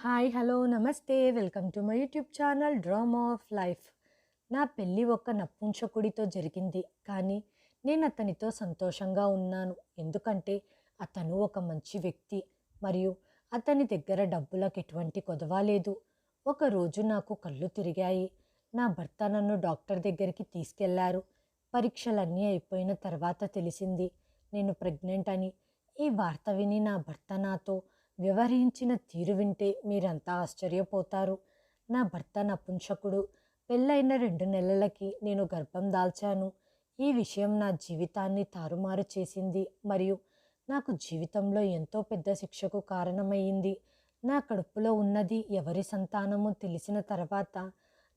Hi hello నమస్తే. Welcome to my YouTube channel drama of life. నా పెళ్ళి ఒక నపుంసకుడితో జరిగింది. కానీ నేను అతనితో సంతోషంగా ఉన్నాను. ఎందుకంటే అతను ఒక మంచి వ్యక్తి మరియు అతని దగ్గర డబ్బులకు ఎటువంటి కొదవ లేదు. ఒకరోజు నాకు కళ్ళు తిరిగాయి. నా భర్త నన్ను డాక్టర్ దగ్గరికి తీసుకెళ్ళారు. పరీక్షలన్నీ అయిపోయిన తర్వాత తెలిసింది నేను ప్రెగ్నెంట్ అని. ఈ వార్త విని నా భర్త నాతో వ్యవహరించిన తీరు వింటే మీరంతా ఆశ్చర్యపోతారు. నా భర్త నపుంసకుడు పెళ్ళైన రెండు నెలలకి నేను గర్భం దాల్చాను. ఈ విషయం నా జీవితాన్ని తారుమారు చేసింది మరియు నాకు జీవితంలో ఎంతో పెద్ద శిక్షకు కారణమయ్యింది. నా కడుపులో ఉన్నది ఎవరి సంతానమో తెలిసిన తర్వాత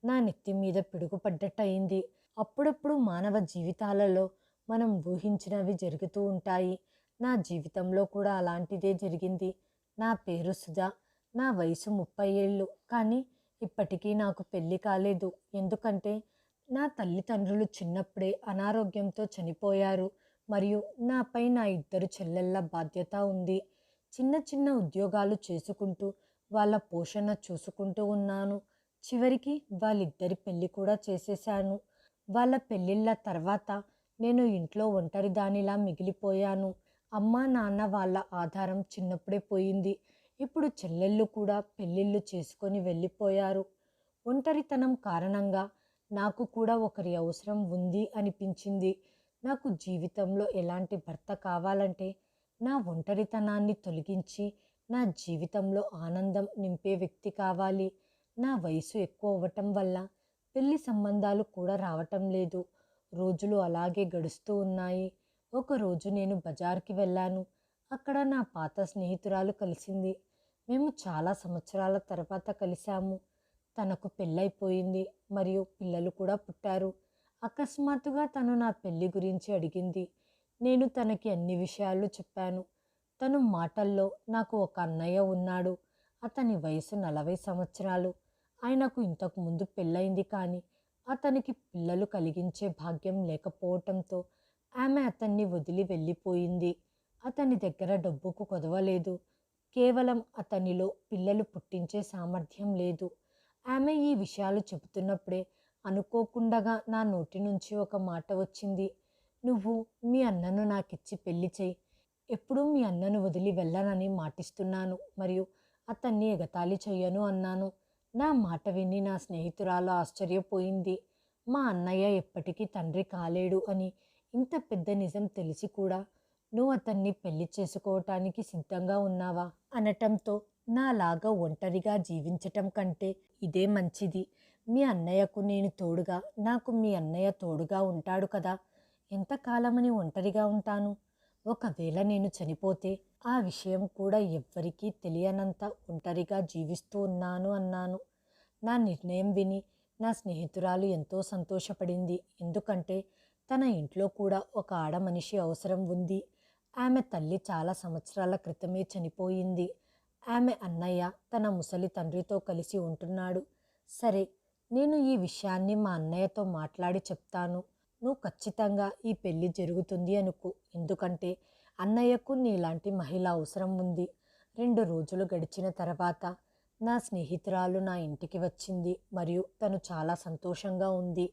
నా నెత్తి మీద పిడుగుపడ్డట్టయింది. అప్పుడప్పుడు మానవ జీవితాలలో మనం ఊహించినవి జరుగుతూ ఉంటాయి. నా జీవితంలో కూడా అలాంటిదే జరిగింది. నా పేరు సుధా. నా వయసు ముప్పై ఏళ్ళు కానీ ఇప్పటికీ నాకు పెళ్ళి కాలేదు. ఎందుకంటే నా తల్లిదండ్రులు చిన్నప్పుడే అనారోగ్యంతో చనిపోయారు. మరియు నాపై నా ఇద్దరు చెల్లెళ్ళ బాధ్యత ఉంది. చిన్న చిన్న ఉద్యోగాలు చేసుకుంటూ వాళ్ళ పోషణ చూసుకుంటూ ఉన్నాను. చివరికి వాళ్ళిద్దరి పెళ్ళి కూడా చేసేశాను. వాళ్ళ పెళ్ళిళ్ళ తర్వాత నేను ఇంట్లో ఒంటరి దానిలా మిగిలిపోయాను. అమ్మ నాన్న వాళ్ళ ఆధారం చిన్నప్పుడే పోయింది. ఇప్పుడు చెల్లెళ్ళు కూడా పెళ్ళిళ్ళు చేసుకొని వెళ్ళిపోయారు. ఒంటరితనం కారణంగా నాకు కూడా ఒకరి అవసరం ఉంది అనిపించింది. నాకు జీవితంలో ఎలాంటి భర్త కావాలంటే నా ఒంటరితనాన్ని తొలగించి నా జీవితంలో ఆనందం నింపే వ్యక్తి కావాలి. నా వయసు ఎక్కువ అవ్వటం వల్ల పెళ్ళి సంబంధాలు కూడా రావటం లేదు. రోజులు అలాగే గడుస్తూ ఉన్నాయి. ఒకరోజు నేను బజార్కి వెళ్ళాను. అక్కడ నా పాత స్నేహితురాలు కలిసింది. మేము చాలా సంవత్సరాల తర్వాత కలిశాము. తనకు పెళ్ళైపోయింది మరియు పిల్లలు కూడా పుట్టారు. అకస్మాత్తుగా తను నా పెళ్ళి గురించి అడిగింది. నేను తనకి అన్ని విషయాలు చెప్పాను. తను మాటల్లో నాకు ఒక అన్నయ్య ఉన్నాడు. అతని వయసు నలభై సంవత్సరాలు. ఆయనకు ఇంతకు ముందు పెళ్ళైంది కానీ అతనికి పిల్లలు కలిగించే భాగ్యం లేకపోవటంతో ఆమె అతన్ని వదిలి వెళ్ళిపోయింది. అతని దగ్గర డబ్బుకు కొదవలేదు. కేవలం అతనిలో పిల్లలు పుట్టించే సామర్థ్యం లేదు. ఆమె ఈ విషయాలు చెబుతున్నప్పుడే అనుకోకుండగా నా నోటి నుంచి ఒక మాట వచ్చింది. నువ్వు మీ అన్నను నాకిచ్చి పెళ్ళి చేయి ఎప్పుడూ మీ అన్నను వదిలి వెళ్ళనని మాటిస్తున్నాను మరియు అతన్ని ఎగతాళి చెయ్యను అన్నాను. నా మాట విని నా స్నేహితురాలు ఆశ్చర్యపోయింది. మా అన్నయ్య ఎప్పటికీ తండ్రి కాలేడు అని ఇంత పెద్ద నిజం తెలిసి కూడా నువ్వు అతన్ని పెళ్ళి చేసుకోవటానికి సిద్ధంగా ఉన్నావా? అనటంతో నాలాగా ఒంటరిగా జీవించటం కంటే ఇదే మంచిది. మీ అన్నయ్యకు నేను తోడుగా నాకు మీ అన్నయ్య తోడుగా ఉంటాడు కదా. ఎంతకాలమని ఒంటరిగా ఉంటాను? ఒకవేళ నేను చనిపోతే ఆ విషయం కూడా ఎవ్వరికీ తెలియనంత ఒంటరిగా జీవిస్తూ ఉన్నాను అన్నాను. నా నిర్ణయం విని నా స్నేహితురాలు ఎంతో సంతోషపడింది. ఎందుకంటే తన ఇంట్లో కూడా ఒక ఆడ మనిషి అవసరం ఉంది. ఆమె తల్లి చాలా సంవత్సరాల క్రితమే చనిపోయింది. ఆమె అన్నయ్య తన ముసలి తండ్రితో కలిసి ఉంటున్నాడు. సరే నేను ఈ విషయాన్ని మా అన్నయ్యతో మాట్లాడి చెప్తాను. నువ్వు ఖచ్చితంగా ఈ పెళ్ళి జరుగుతుంది అనుకో. ఎందుకంటే అన్నయ్యకు నీలాంటి మహిళ అవసరం ఉంది. రెండు రోజులు గడిచిన తర్వాత నా స్నేహితురాలు నా ఇంటికి వచ్చింది. మరియు తను చాలా సంతోషంగా ఉంది.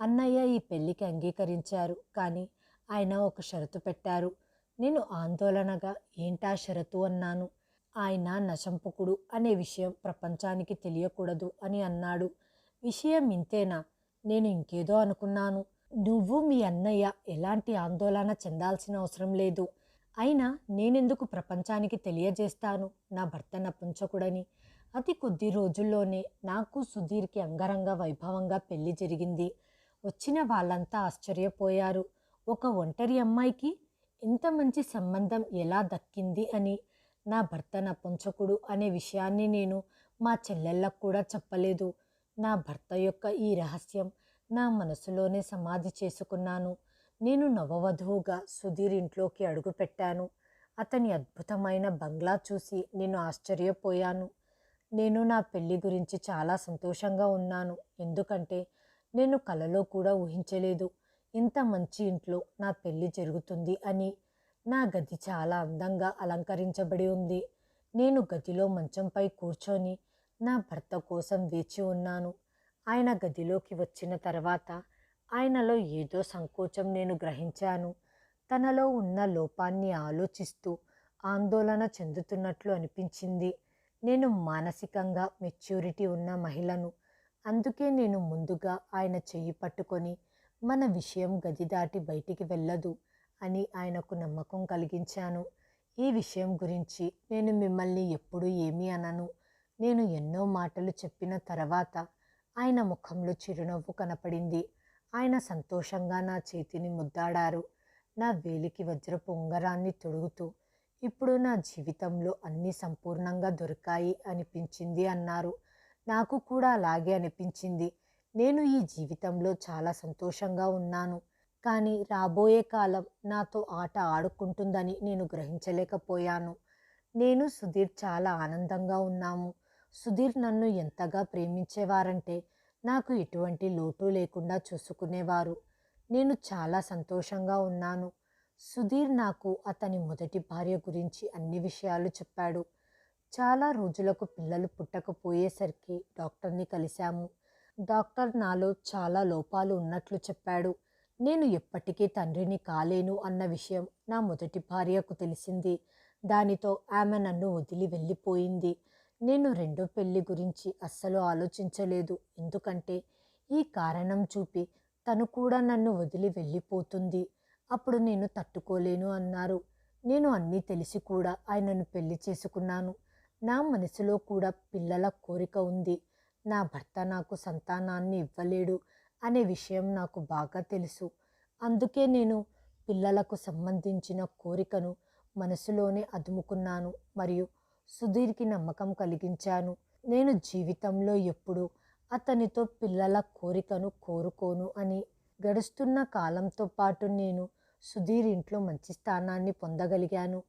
అన్నయ్య ఈ పెళ్ళికి అంగీకరించారు. కానీ ఆయన ఒక షరతు పెట్టారు. నేను ఆందోళనగా ఏంటా షరతు అన్నాను? ఆయన నశంపుకుడు అనే విషయం ప్రపంచానికి తెలియకూడదు అని అన్నాడు. విషయం ఇంతేనా? నేను ఇంకేదో అనుకున్నాను. నువ్వు మీ అన్నయ్య ఎలాంటి ఆందోళన చెందాల్సిన అవసరం లేదు. అయినా నేనెందుకు ప్రపంచానికి తెలియజేస్తాను? నా భర్త నపుంచకుడని అతి కొద్ది రోజుల్లోనే నాకు సుధీర్కి అంగరంగ వైభవంగా పెళ్ళి జరిగింది. వచ్చిన వాళ్ళంతా ఆశ్చర్యపోయారు. ఒక ఒంటరి అమ్మాయికి ఇంత మంచి సంబంధం ఎలా దక్కింది అని? నా భర్త నపుంచకుడు అనే విషయాన్ని నేను మా చెల్లెళ్ళకు కూడా చెప్పలేదు. నా భర్త యొక్క ఈ రహస్యం నా మనసులోనే సమాధి చేసుకున్నాను. నేను నవవధువుగా సుధీర్ ఇంట్లోకి అడుగుపెట్టాను అతని అద్భుతమైన బంగ్లా చూసి నేను ఆశ్చర్యపోయాను. నేను నా పెళ్ళి గురించి చాలా సంతోషంగా ఉన్నాను. ఎందుకంటే నేను కలలో కూడా ఊహించలేదు. ఇంత మంచి ఇంట్లో నా పెళ్ళి జరుగుతుంది అని నా గది చాలా అందంగా అలంకరించబడి ఉంది. నేను గదిలో మంచంపై కూర్చొని నా భర్త కోసం వేచి ఉన్నాను. ఆయన గదిలోకి వచ్చిన తర్వాత ఆయనలో ఏదో సంకోచం నేను గ్రహించాను. తనలో ఉన్న లోపాన్ని ఆలోచిస్తూ ఆందోళన చెందుతున్నట్లు అనిపించింది. నేను మానసికంగా మెచ్యూరిటీ ఉన్న మహిళను అందుకే నేను ముందుగా ఆయన చెయ్యి పట్టుకొని మన విషయం గది దాటి బయటికి వెళ్ళదు అని ఆయనకు నమ్మకం కలిగించాను. ఈ విషయం గురించి నేను మిమ్మల్ని ఎప్పుడు ఏమీ అనను. నేను ఎన్నో మాటలు చెప్పిన తర్వాత ఆయన ముఖంలో చిరునవ్వు కనపడింది. ఆయన సంతోషంగా నా చేతిని ముద్దాడారు. నా వేలికి వజ్రపు ఉంగరాన్ని తొడుగుతూ ఇప్పుడు నా జీవితంలో అన్నీ సంపూర్ణంగా దొరికాయి అనిపించింది అన్నారు. నాకు కూడా అలాగే అనిపించింది. నేను ఈ జీవితంలో చాలా సంతోషంగా ఉన్నాను. కానీ రాబోయే కాలం నాతో ఆట ఆడుకుంటుందని నేను గ్రహించలేకపోయాను. నేను సుధీర్ చాలా ఆనందంగా ఉన్నాము. సుధీర్ నన్ను ఎంతగా ప్రేమించేవారంటే నాకు ఎటువంటి లోటు లేకుండా చూసుకునేవారు. నేను చాలా సంతోషంగా ఉన్నాను. సుధీర్ నాకు అతని మొదటి భార్య గురించి అన్ని విషయాలు చెప్పాడు. చాలా రోజులకు పిల్లలు పుట్టకపోయేసరికి డాక్టర్ని కలిశాము. డాక్టర్ నాలో చాలా లోపాలు ఉన్నట్లు చెప్పాడు. నేను ఎప్పటికీ తండ్రిని కాలేను అన్న విషయం నా మొదటి భార్యకు తెలిసింది. దానితో ఆమె నన్ను వదిలి వెళ్ళిపోయింది. నేను రెండో పెళ్ళి గురించి అస్సలు ఆలోచించలేదు. ఎందుకంటే ఈ కారణం చూపి తను కూడా నన్ను వదిలి వెళ్ళిపోతుంది. అప్పుడు నేను తట్టుకోలేను అన్నారు. నేను అన్నీ తెలిసి కూడా ఆయనను పెళ్ళి చేసుకున్నాను. నా మనసులో కూడా పిల్లల కోరిక ఉంది. నా భర్త నాకు సంతానాన్ని ఇవ్వలేడు అనే విషయం నాకు బాగా తెలుసు. అందుకే నేను పిల్లలకు సంబంధించిన కోరికను మనసులోనే అదుముకున్నాను మరియు సుధీర్కి నమ్మకం కలిగించాను. నేను జీవితంలో ఎప్పుడు అతనితో పిల్లల కోరికను కోరుకోను అని గడుస్తున్న కాలంతో పాటు నేను సుధీర్ ఇంట్లో మంచి స్థానాన్ని పొందగలిగాను.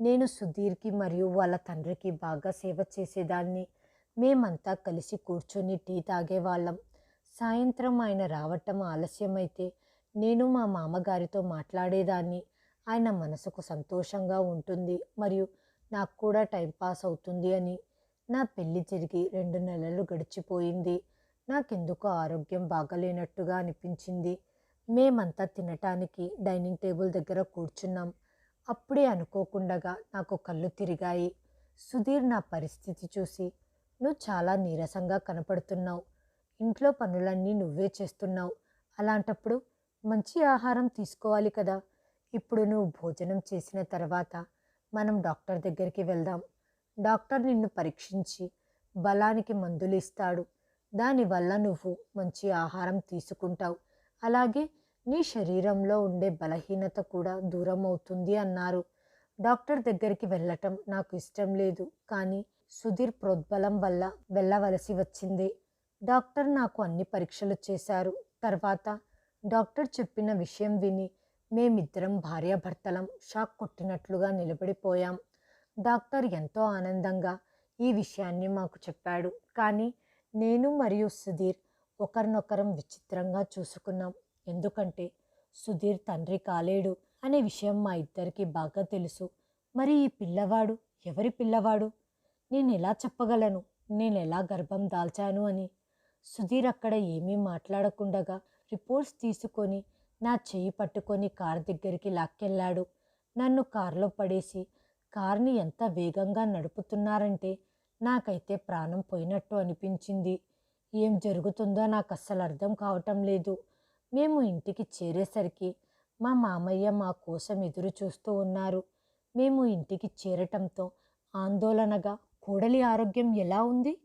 నేను సుధీర్కి మరియు వాళ్ళ తండ్రికి బాగా సేవ చేసేదాన్ని. మేమంతా కలిసి కూర్చొని టీ తాగేవాళ్ళం. సాయంత్రం ఆయన రావటం ఆలస్యమైతే నేను మా మామగారితో మాట్లాడేదాన్ని. ఆయన మనసుకు సంతోషంగా ఉంటుంది మరియు నాకు కూడా టైంపాస్ అవుతుంది అని. నా పెళ్ళి జరిగి రెండు నెలలు గడిచిపోయింది. నాకెందుకో ఆరోగ్యం బాగలేనట్టుగా అనిపించింది. మేమంతా తినటానికి డైనింగ్ టేబుల్ దగ్గర కూర్చున్నాం. అప్పుడే అనుకోకుండగా నాకు కళ్ళు తిరిగాయి. సుధీర్ నా పరిస్థితి చూసి నువ్వు చాలా నీరసంగా కనపడుతున్నావు. ఇంట్లో పనులన్నీ నువ్వే చేస్తున్నావు. అలాంటప్పుడు మంచి ఆహారం తీసుకోవాలి కదా. ఇప్పుడు నువ్వు భోజనం చేసిన తర్వాత మనం డాక్టర్ దగ్గరికి వెళ్దాం. డాక్టర్ నిన్ను పరీక్షించి బలానికి మందులు ఇస్తాడు. దానివల్ల నువ్వు మంచి ఆహారం తీసుకుంటావు. అలాగే నీ శరీరంలో ఉండే బలహీనత కూడా దూరం అవుతుంది అన్నారు. డాక్టర్ దగ్గరికి వెళ్ళటం నాకు ఇష్టం లేదు కానీ సుధీర్ ప్రోద్బలం వల్ల వెళ్ళవలసి వచ్చింది. డాక్టర్ నాకు అన్ని పరీక్షలు చేశారు. తర్వాత డాక్టర్ చెప్పిన విషయం విని మేమిద్దరం భార్యాభర్తలం షాక్ కొట్టినట్లుగా నిలబడిపోయాం. డాక్టర్ ఎంతో ఆనందంగా ఈ విషయాన్ని మాకు చెప్పాడు. కానీ నేను మరియు సుధీర్ ఒకరినొకరం విచిత్రంగా చూసుకున్నాం. ఎందుకంటే సుధీర్ తండ్రి కాలేడు అనే విషయం మా ఇద్దరికి బాగా తెలుసు. మరి ఈ పిల్లవాడు ఎవరి పిల్లవాడు? నేను ఎలా చెప్పగలను? నేను ఎలా గర్భం దాల్చాను అని? సుధీర్ అక్కడ ఏమీ మాట్లాడకుండగా రిపోర్ట్స్ తీసుకొని నా చెయ్యి పట్టుకొని కార్ దగ్గరికి లాక్కెళ్ళాడు. నన్ను కారులో పడేసి కార్ని ఎంత వేగంగా నడుపుతున్నారంటే నాకైతే ప్రాణం పోయినట్టు అనిపించింది. ఏం జరుగుతుందో నాకు అస్సలు అర్థం కావటం లేదు. మేము ఇంటికి చేరేసరికి మా మామయ్య మా కోసం ఎదురు చూస్తూ ఉన్నారు. మేము ఇంటికి చేరటంతో ఆందోళనగా కోడలి ఆరోగ్యం ఎలా ఉంది?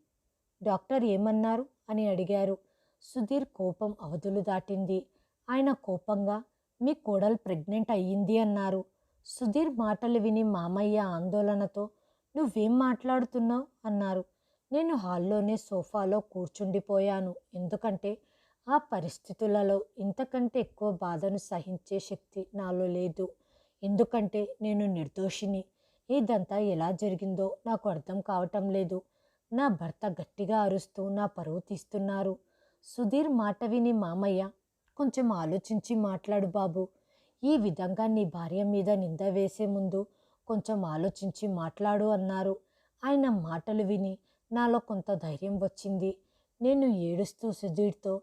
డాక్టర్ ఏమన్నారు? అని అడిగారు. సుధీర్ కోపం అవధులు దాటింది. ఆయన కోపంగా మీ కోడలు ప్రెగ్నెంట్ అయ్యింది అన్నారు. సుధీర్ మాటలు విని మామయ్య ఆందోళనతో నువ్వేం మాట్లాడుతున్నావు? అన్నారు. నేను హాల్లోనే సోఫాలో కూర్చుండిపోయాను. ఎందుకంటే ఆ పరిస్థితులలో ఇంతకంటే ఎక్కువ బాధను సహించే శక్తి నాలో లేదు. ఎందుకంటే నేను నిర్దోషిని. ఇదంతా ఎలా జరిగిందో నాకు అర్థం కావటం లేదు. నా భర్త గట్టిగా అరుస్తూ నా పరువు తీస్తున్నారు. సుధీర్ మాట విని మామయ్య కొంచెం ఆలోచించి మాట్లాడు బాబు. ఈ విధంగా నీ భార్య మీద నింద వేసే ముందు కొంచెం ఆలోచించి మాట్లాడు అన్నారు. ఆయన మాటలు విని నాలో కొంత ధైర్యం వచ్చింది. నేను ఏడుస్తూ సుధీర్తో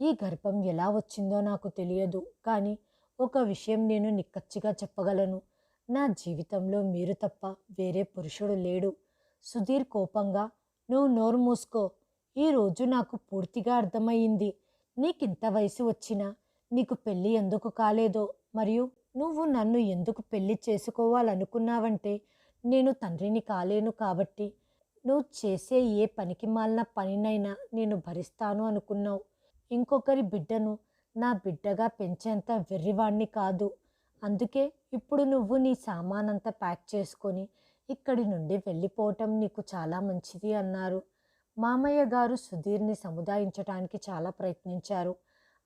ఈ గర్భం ఎలా వచ్చిందో నాకు తెలియదు కానీ ఒక విషయం నేను నిక్కచ్చిగా చెప్పగలను. నా జీవితంలో మీరు తప్ప వేరే పురుషుడు లేడు. సుధీర్ కోపంగా నువ్వు నోరు మూసుకో. ఈరోజు నాకు పూర్తిగా అర్థమయ్యింది. నీకింత వయసు వచ్చినా నీకు పెళ్ళి ఎందుకు కాలేదో మరియు నువ్వు నన్ను ఎందుకు పెళ్ళి చేసుకోవాలనుకున్నావంటే నేను తండ్రిని కాలేను కాబట్టి నువ్వు చేసే ఏ పనికి మాలిన పనినైనా నేను భరిస్తాను అనుకున్నావు. ఇంకొకరి బిడ్డను నా బిడ్డగా పెంచేంత వెర్రివాణ్ణి కాదు. అందుకే ఇప్పుడు నువ్వు నీ సామానంతా ప్యాక్ చేసుకొని ఇక్కడి నుండి వెళ్ళిపోవటం నీకు చాలా మంచిది అన్నారు. మామయ్య గారు సుధీర్ని సముదాయించడానికి చాలా ప్రయత్నించారు.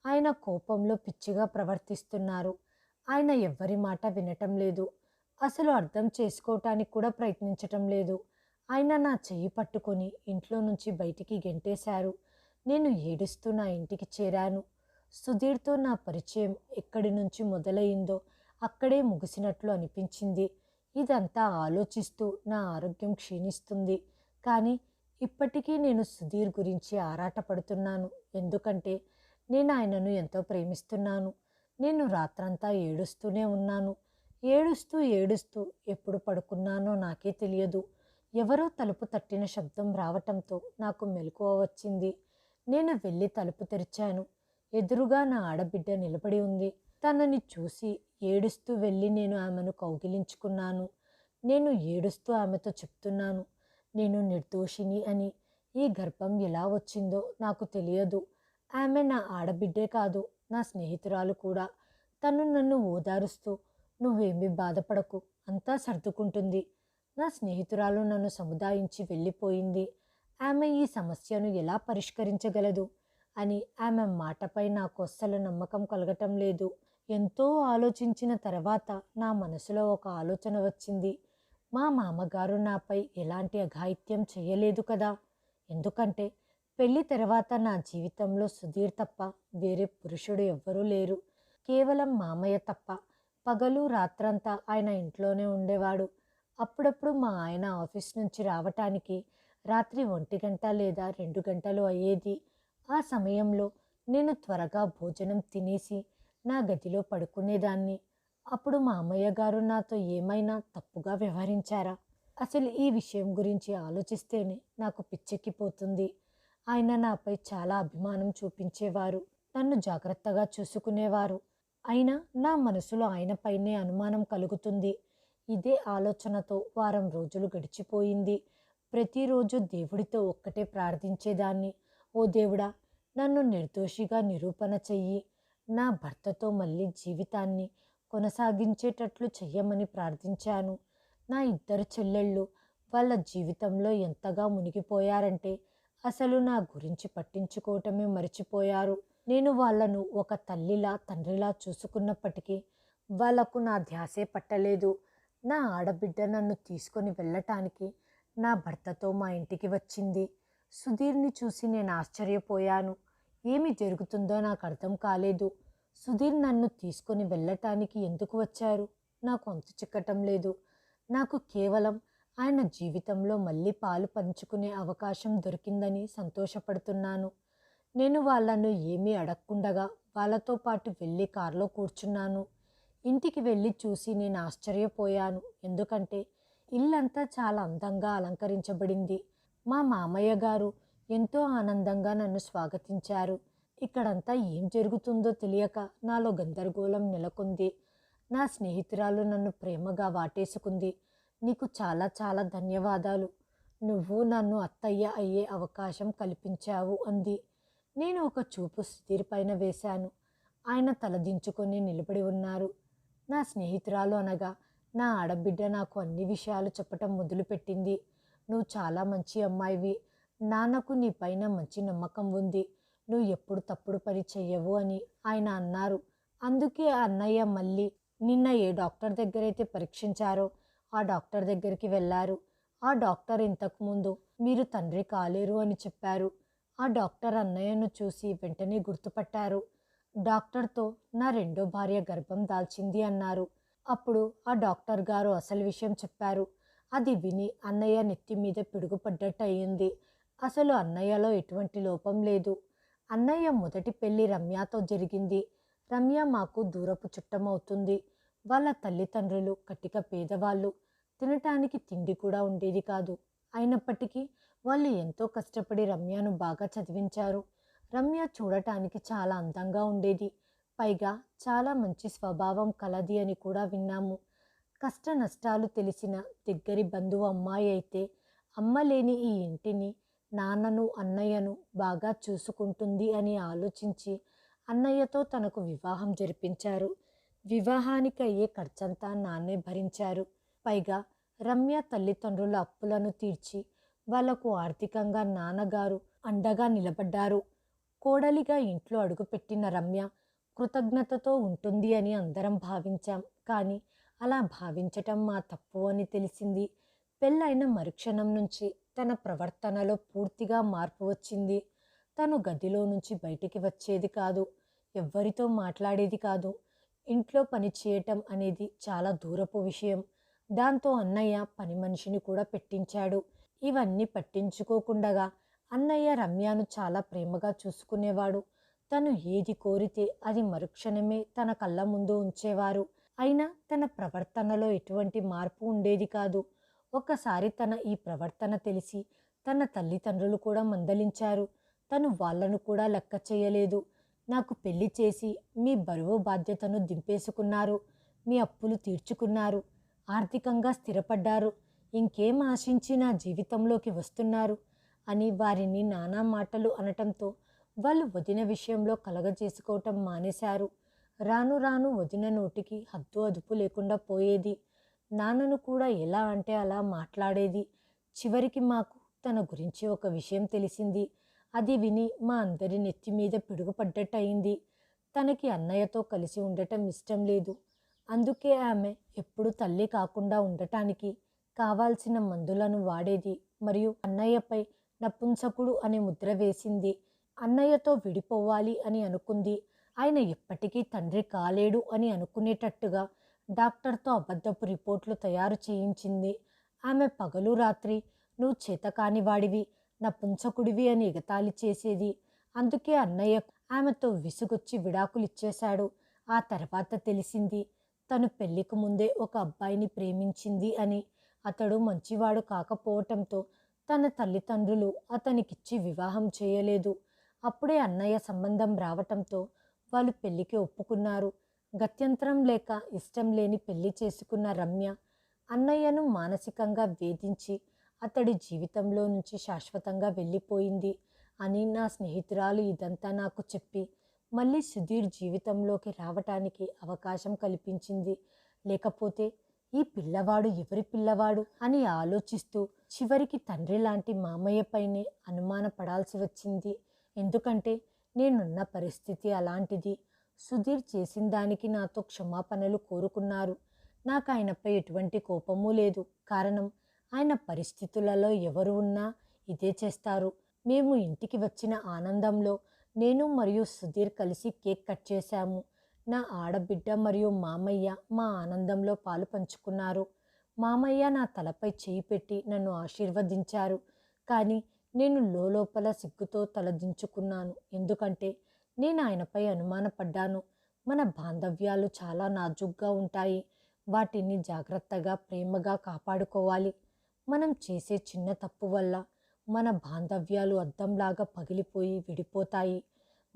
ఆయన కోపంలో పిచ్చిగా ప్రవర్తిస్తున్నారు. ఆయన ఎవ్వరి మాట వినటం లేదు. అసలు అర్థం చేసుకోవటానికి కూడా ప్రయత్నించటం లేదు. ఆయన నా చెయ్యి పట్టుకొని ఇంట్లో నుంచి బయటికి గెంటేశారు. నేను ఏడుస్తూ నా ఇంటికి చేరాను. సుధీర్తో నా పరిచయం ఎక్కడి నుంచి మొదలైందో అక్కడే ముగిసినట్లు అనిపించింది. ఇదంతా ఆలోచిస్తూ నా ఆరోగ్యం క్షీణిస్తుంది. కానీ ఇప్పటికీ నేను సుధీర్ గురించి ఆరాటపడుతున్నాను. ఎందుకంటే నేను ఆయనను ఎంతో ప్రేమిస్తున్నాను. నేను రాత్రంతా ఏడుస్తూనే ఉన్నాను. ఏడుస్తూ ఏడుస్తూ ఎప్పుడు పడుకున్నానో నాకే తెలియదు. ఎవరో తలుపు తట్టిన శబ్దం రావటంతో నాకు మెలకువ వచ్చింది. నేను వెళ్ళి తలుపు తెరిచాను. ఎదురుగా నా ఆడబిడ్డ నిలబడి ఉంది. తనని చూసి ఏడుస్తూ వెళ్ళి నేను ఆమెను కౌగిలించుకున్నాను. నేను ఏడుస్తూ ఆమెతో చెప్తున్నాను నేను నిర్దోషిని అని. ఈ గర్భం ఎలా వచ్చిందో నాకు తెలియదు. ఆమె నా ఆడబిడ్డే కాదు నా స్నేహితురాలు కూడా. తను నన్ను ఓదారుస్తూ నువ్వేమీ బాధపడకు అంతా సర్దుకుంటుంది. నా స్నేహితురాలు నన్ను సముదాయించి వెళ్ళిపోయింది. ఆమె ఈ సమస్యను ఎలా పరిష్కరించగలదు? అని ఆమె మాటపై నాకు అస్సలు నమ్మకం కలగటం లేదు. ఎంతో ఆలోచించిన తర్వాత నా మనసులో ఒక ఆలోచన వచ్చింది. మా మామగారు నాపై ఎలాంటి అఘాయిత్యం చేయలేదు కదా! ఎందుకంటే పెళ్ళి తర్వాత నా జీవితంలో సుధీర్ తప్ప వేరే పురుషుడు ఎవ్వరూ లేరు. కేవలం మామయ్య తప్ప పగలు రాత్రంతా ఆయన ఇంట్లోనే ఉండేవాడు. అప్పుడప్పుడు మా ఆయన ఆఫీస్ నుంచి రావటానికి రాత్రి ఒంటి గంట లేదా రెండు గంటలు అయ్యేది. ఆ సమయంలో నేను త్వరగా భోజనం తినేసి నా గదిలో పడుకునేదాన్ని. అప్పుడు మా అమ్మయ్య గారు నాతో ఏమైనా తప్పుగా వ్యవహరించారా? అసలు ఈ విషయం గురించి ఆలోచిస్తేనే నాకు పిచ్చెక్కిపోతుంది. ఆయన నాపై చాలా అభిమానం చూపించేవారు. నన్ను జాగ్రత్తగా చూసుకునేవారు. అయినా నా మనసులో ఆయనపైనే అనుమానం కలుగుతుంది. ఇదే ఆలోచనతో వారం రోజులు గడిచిపోయింది. ప్రతిరోజు దేవుడితో ఒక్కటే ప్రార్థించేదాన్ని. ఓ దేవుడా నన్ను నిర్దోషిగా నిరూపణ చెయ్యి. నా భర్తతో మళ్ళీ జీవితాన్ని కొనసాగించేటట్లు చెయ్యమని ప్రార్థించాను. నా ఇద్దరు చెల్లెళ్ళు వాళ్ళ జీవితంలో ఎంతగా మునిగిపోయారంటే అసలు నా గురించి పట్టించుకోవటమే మర్చిపోయారు. నేను వాళ్ళను ఒక తల్లిలా తండ్రిలా చూసుకున్నప్పటికీ వాళ్ళకు నా ధ్యాసే పట్టలేదు. నా ఆడబిడ్డ నన్ను తీసుకొని వెళ్ళటానికి నా భర్తతో మా ఇంటికి వచ్చింది. సుధీర్ని చూసి నేను ఆశ్చర్యపోయాను. ఏమి జరుగుతుందో నాకు అర్థం కాలేదు. సుధీర్ నన్ను తీసుకొని వెళ్ళటానికి ఎందుకు వచ్చారు? నాకు అంతు చిక్కటం లేదు. నాకు కేవలం ఆయన జీవితంలో మళ్ళీ పాలు పంచుకునే అవకాశం దొరికిందని సంతోషపడుతున్నాను. నేను వాళ్ళను ఏమీ అడగకుండగా వాళ్ళతో పాటు వెళ్ళి కారులో కూర్చున్నాను. ఇంటికి వెళ్ళి చూసి నేను ఆశ్చర్యపోయాను. ఎందుకంటే ఇల్లంతా చాలా అందంగా అలంకరించబడింది. మా మామయ్య గారు ఎంతో ఆనందంగా నన్ను స్వాగతించారు. ఇక్కడంతా ఏం జరుగుతుందో తెలియక నాలో గందరగోళం నెలకొంది. నా స్నేహితురాలు నన్ను ప్రేమగా వాటేసుకుంది. నీకు చాలా చాలా ధన్యవాదాలు. నువ్వు నన్ను అత్తయ్య అయ్యే అవకాశం కల్పించావు అంది. నేను ఒక చూపు సుధీర్ పైన వేశాను. ఆయన తలదించుకొని నిలబడి ఉన్నారు. నా స్నేహితురాలు అనగా నా ఆడబిడ్డ నాకు అన్ని విషయాలు చెప్పటం మొదలుపెట్టింది. నువ్వు చాలా మంచి అమ్మాయివి. నాన్నకు నీ పైన మంచి నమ్మకం ఉంది. నువ్వు ఎప్పుడు తప్పుడు పని చెయ్యవు అని ఆయన అన్నారు. అందుకే ఆ అన్నయ్య మళ్ళీ నిన్న ఏ డాక్టర్ దగ్గరైతే పరీక్షించారో ఆ డాక్టర్ దగ్గరికి వెళ్ళారు. ఆ డాక్టర్ ఇంతకుముందు మీరు తండ్రి కాలేరు అని చెప్పారు. ఆ డాక్టర్ అన్నయ్యను చూసి వెంటనే గుర్తుపట్టారు. డాక్టర్తో నా రెండో భార్య గర్భం దాల్చింది అన్నారు. అప్పుడు ఆ డాక్టర్ గారు అసలు విషయం చెప్పారు. అది విని అన్నయ్య నెత్తి మీద పిడుగుపడ్డట్టు అయ్యింది అసలు అన్నయ్యలో ఎటువంటి లోపం లేదు. అన్నయ్య మొదటి పెళ్ళి రమ్యతో జరిగింది. రమ్య మాకు దూరపు చుట్టమవుతుంది వాళ్ళ తల్లిదండ్రులు కటిక పేదవాళ్ళు. తినటానికి తిండి కూడా ఉండేది కాదు. అయినప్పటికీ వాళ్ళు ఎంతో కష్టపడి రమ్యను బాగా చదివించారు. రమ్య చూడటానికి చాలా అందంగా ఉండేది. పైగా చాలా మంచి స్వభావం కలది అని కూడా విన్నాము. కష్ట నష్టాలు తెలిసిన దగ్గరి బంధువు అమ్మాయి అయితే అమ్మ లేని ఈ ఇంటిని నాన్నను అన్నయ్యను బాగా చూసుకుంటుంది అని ఆలోచించి అన్నయ్యతో తనకు వివాహం జరిపించారు. వివాహానికి అయ్యే ఖర్చంతా నాన్నే భరించారు. పైగా రమ్య తల్లిదండ్రుల అప్పులను తీర్చి వాళ్ళకు ఆర్థికంగా నాన్నగారు అండగా నిలబడ్డారు. కోడలిగా ఇంట్లో అడుగుపెట్టిన రమ్య కృతజ్ఞతతో ఉంటుంది అని అందరం భావించాం. కానీ అలా భావించటం మా తప్పు అని తెలిసింది. పెళ్ళైన మరుక్షణం నుంచి తన ప్రవర్తనలో పూర్తిగా మార్పు వచ్చింది. తను గదిలో నుంచి బయటికి వచ్చేది కాదు. ఎవ్వరితో మాట్లాడేది కాదు. ఇంట్లో పని చేయటం అనేది చాలా దూరపు విషయం. దాంతో అన్నయ్య పని మనిషిని కూడా పెట్టించాడు. ఇవన్నీ పట్టించుకోకుండగా అన్నయ్య రమ్యను చాలా ప్రేమగా చూసుకునేవాడు. తను ఏది కోరితే అది మరుక్షణమే తన కళ్ళ ముందు ఉంచేవారు. అయినా తన ప్రవర్తనలో ఎటువంటి మార్పు ఉండేది కాదు. ఒకసారి తన ఈ ప్రవర్తన తెలిసి తన తల్లిదండ్రులు కూడా మందలించారు. తను వాళ్ళను కూడా లెక్క చేయలేదు. నాకు పెళ్ళి చేసి మీ బరువు బాధ్యతను దింపేసుకున్నారు. మీ అప్పులు తీర్చుకున్నారు. ఆర్థికంగా స్థిరపడ్డారు. ఇంకేం ఆశించి నా జీవితంలోకి వస్తున్నారు? అని వారిని నానా మాటలు అనటంతో వాళ్ళు వదిన విషయంలో కలగజేసుకోవటం మానేశారు. రాను రాను వదిన నోటికి హద్దు అదుపు లేకుండా పోయేది. నాన్నను కూడా ఎలా అంటే అలా మాట్లాడేది. చివరికి మాకు తన గురించి ఒక విషయం తెలిసింది. అది విని మా అందరి నెత్తి మీద పిడుగుపడ్డట్టు అయింది తనకి అన్నయ్యతో కలిసి ఉండటం ఇష్టం లేదు. అందుకే ఆమె ఎప్పుడు తల్లి కాకుండా ఉండటానికి కావాల్సిన మందులను వాడేది. మరియు అన్నయ్యపై నపుంసకుడు అనే ముద్ర వేసింది. అన్నయ్యతో విడిపోవాలి అని అనుకుంది. ఆయన ఎప్పటికీ తండ్రి కాలేడు అని అనుకునేటట్టుగా డాక్టర్తో అబద్ధపు రిపోర్ట్లు తయారు చేయించింది. ఆమె పగలు రాత్రి నువ్వు చేతకాని వాడివి పుంచకుడివి అని ఎగతాళి చేసేది. అందుకే అన్నయ్య ఆమెతో విసుగొచ్చి విడాకులిచ్చేశాడు ఆ తర్వాత తెలిసింది తను పెళ్ళికి ముందే ఒక అబ్బాయిని ప్రేమించింది అని. అతడు మంచివాడు కాకపోవటంతో తన తల్లిదండ్రులు అతనికిచ్చి వివాహం చేయలేదు. అప్పుడే అన్నయ్య సంబంధం రావటంతో వాళ్ళు పెళ్ళికి ఒప్పుకున్నారు. గత్యంతరం లేక ఇష్టం లేని పెళ్ళి చేసుకున్న రమ్య అన్నయ్యను మానసికంగా వేధించి అతడి జీవితంలో నుంచి శాశ్వతంగా వెళ్ళిపోయింది అని నా స్నేహితురాలు ఇదంతా నాకు చెప్పి మళ్ళీ సుధీర్ జీవితంలోకి రావటానికి అవకాశం కల్పించింది. లేకపోతే ఈ పిల్లవాడు ఎవరి పిల్లవాడు అని ఆలోచిస్తూ చివరికి తండ్రి లాంటి మామయ్యపైనే అనుమానపడాల్సి వచ్చింది. ఎందుకంటే నేనున్న పరిస్థితి అలాంటిది. సుధీర్ చేసిన దానికి నాతో క్షమాపణలు కోరుకున్నారు. నాకు ఆయనపై ఎటువంటి కోపము లేదు. కారణం ఆయన పరిస్థితులలో ఎవరు ఉన్నా ఇదే చేస్తారు. మేము ఇంటికి వచ్చిన ఆనందంలో నేను మరియు సుధీర్ కలిసి కేక్ కట్ చేశాము. నా ఆడబిడ్డ మరియు మామయ్య మా ఆనందంలో పాలు పంచుకున్నారు. మామయ్య నా తలపై చేయి పెట్టి నన్ను ఆశీర్వదించారు. కానీ నేను లోపల సిగ్గుతో తలదించుకున్నాను. ఎందుకంటే నేను ఆయనపై అనుమానపడ్డాను. మన బాంధవ్యాలు చాలా నాజుగ్గా ఉంటాయి. వాటిని జాగ్రత్తగా ప్రేమగా కాపాడుకోవాలి. మనం చేసే చిన్న తప్పు వల్ల మన బాంధవ్యాలు అద్దంలాగా పగిలిపోయి విడిపోతాయి.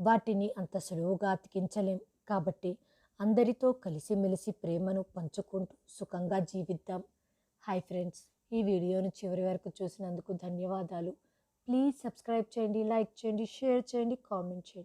వాటిని అంత సులువుగా అతికించలేం. కాబట్టి అందరితో కలిసిమెలిసి ప్రేమను పంచుకుంటూ సుఖంగా జీవిద్దాం. హాయ్ ఫ్రెండ్స్ ఈ వీడియోను చివరి వరకు చూసినందుకు ధన్యవాదాలు. ప్లీజ్ సబ్స్క్రైబ్ చేయండి లైక్ చేయండి షేర్ చేయండి కామెంట్ చేయండి.